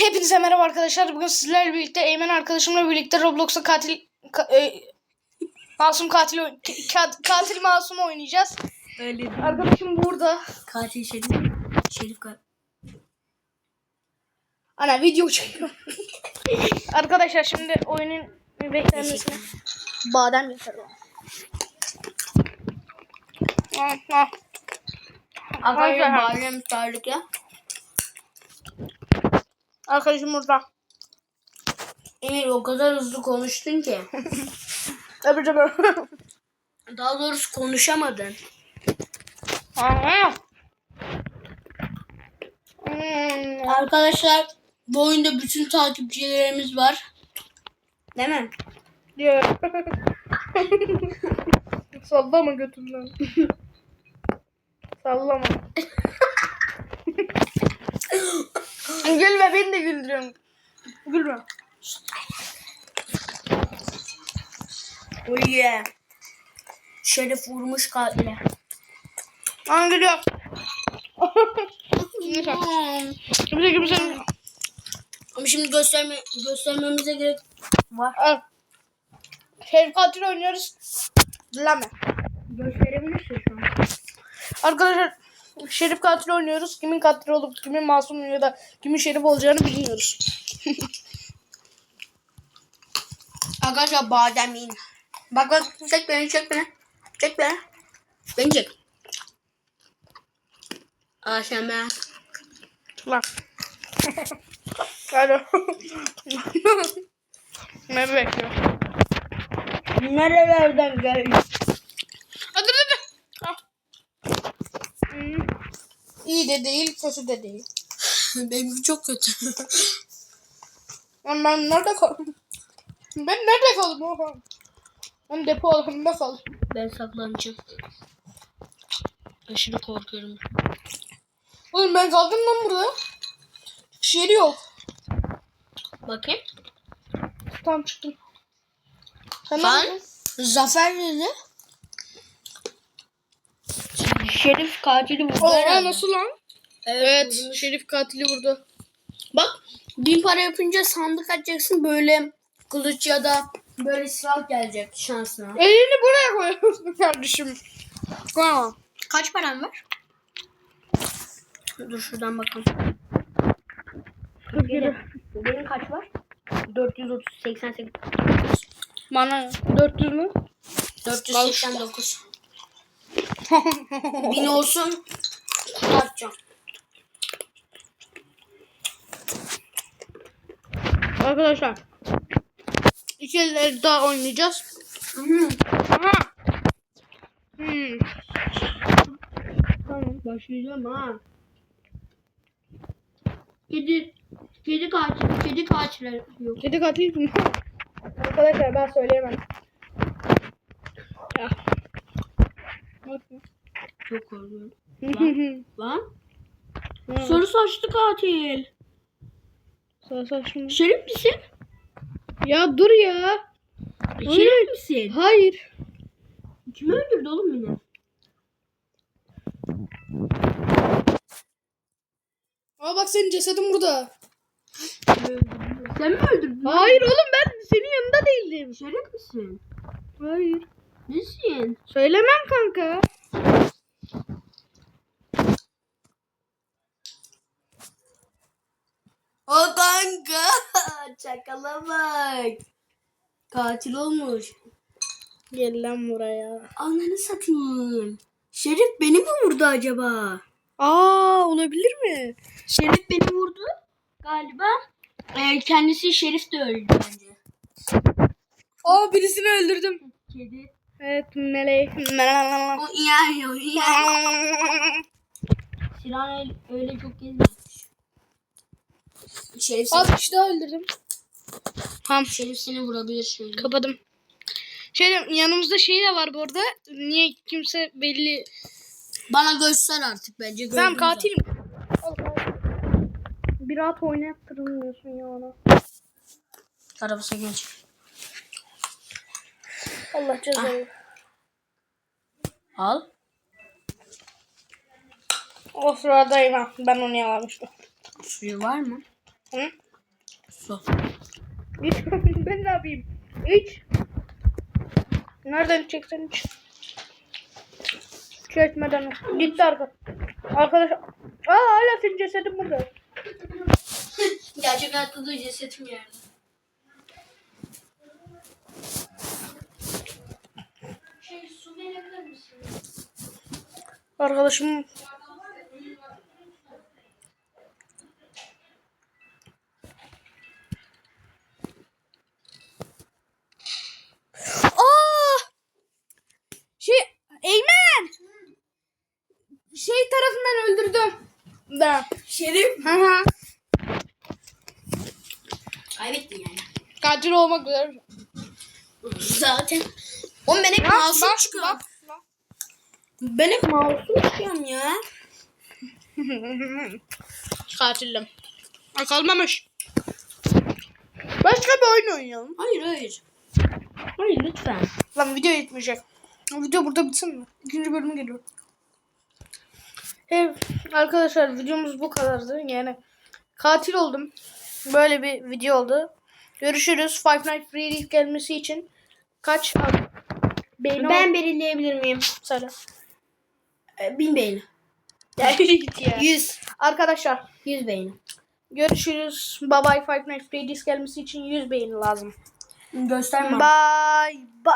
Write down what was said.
Hepinize merhaba arkadaşlar. Bugün sizlerle birlikte Eymen arkadaşımla birlikte Roblox'a katil ka- e, masum katil ka- katil masum oynayacağız. Öyle değil. Arkadaşım burada. Katil Şerif. Şerif katil. Ana video çekiyor. arkadaşlar şimdi oyunun beklenmesine badem yaparım. Arkadaşlar Arkadaşlar. badem tarlık ya. Arkadaşım burada. Emir o kadar hızlı konuştun ki. Öbür öbür. Daha doğrusu konuşamadın. Hmm. Arkadaşlar bu oyunda bütün takipçilerimiz var. Değil mi? diyor. Sallama götümden. Sallama. Gülme beni de güldürüyorsun. Gülme. Oh yeah. Şerif vurmuş katile. Aa gülüyor. Kimse kimse. Ama şimdi gösterme, göstermemize gerek var. Al. Şerif katil oynuyoruz. Dileme. Gösterebilirsin şu an. Arkadaşlar Şerif katil oynuyoruz. Kimin katil olup kimin masum ya da kimin şerif olacağını bilmiyoruz. Arkadaşlar badem yiyin. Bak bak çek beni çek beni. Çek beni. Beni çek. Aşama. Lan. Alo. ne bekliyor? Nerelerden geldi? Hadi hadi. Al. Hmm. İyi de değil, kötü de değil. Benim çok kötü. Ben nerede kaldım? Ben nerede kaldım? Ben depo alanında kaldım. ben saklanacağım. Aşırı korkuyorum. Oğlum ben kaldım lan burada. Şeri yok. Bakayım. Tamam çıktım. Sen neredesin? Zafer dedi. Şerif katili vurdu. Oha herhalde. nasıl lan? Evet. Evet, Şerif katili burada. Bak bin para yapınca sandık açacaksın böyle kılıç ya da böyle silah gelecek şansına. Elini buraya koyuyorsun kardeşim. Tamam. Kaç param var? Dur şuradan bakalım. Benim, benim kaç var? 430 88 Bana 400 mü? 489. Bin olsun kurtaracağım. Arkadaşlar. El daha oynayacağız. Hı. Aha. Hmm. Tamam. Başlayacağım ha. Kedi kedi katil kedi katiller yok. Kedi katil mi? Arkadaşlar ben söyleyemem. Ya. Çok korkuyorum. Lan sarı saçlı katil. Sağ saçma. Şerif misin? Ya dur ya. Şerif misin? Hayır. Kimi öldürdü oğlum yine? Aa bak senin cesedin burada. Sen mi öldürdün? Hayır oğlum ben senin yanında değildim. Şerif misin? Hayır. Nesin? Söylemem kanka. O kanka. Çakala bak. Katil olmuş. Gel lan buraya. Ananı satayım. Şerif beni mi vurdu acaba? Aa olabilir mi? Şerif beni vurdu. Galiba. Ee, kendisi Şerif de öldü bence. Aa birisini öldürdüm. Kedi. Evet meleği. O iyi o iyi. Sinan öyle, çok gezmemiş. Şerif seni, bir kişi daha öldürdüm. Tamam Şerif seni vurabilir şöyle. kapadım. Şey yanımızda şey de var bu arada. Niye kimse belli. Bana göster artık bence. Tamam gördüm katilim. Al, al. Bir rahat oynattırmıyorsun ya ona. Arabası geç. Allah cezanı. Al. O sıradayım ha. Ben onu yalamıştım. Suyu var mı? Hı? Su. İç. ben ne yapayım? İç. Nereden içeceksen iç. Çekmeden. Gitti arka. Arkadaş. Aa hala senin cesedin burada. Gerçek hayatta da cesetim yerde. Şey su verebilir misin? Arkadaşım Aa! Şey şey tarafından öldürdüm. Da. Şerif. Hı hı. Kaybettin yani. Katil olmak üzere. Zaten. Oğlum ben hep masum bak, bak. Ben hep masum çıkıyorum ya. Ay kalmamış. Başka bir oyun oynayalım. Hayır hayır. Hayır lütfen. Lan video yetmeyecek. Video burada bitsin mi? İkinci bölüm geliyor. Evet arkadaşlar videomuz bu kadardı. Yani katil oldum. Böyle bir video oldu. Görüşürüz. Five Nights at Freddy's gelmesi için kaç Ben belirleyebilir miyim? söyle. Ee, bin beğeni. Yüz. Arkadaşlar Yüz beğeni. görüşürüz. Bye bye Five Nights Freddy's gelmesi için 100 beğeni lazım. Gösterme. Bye bye.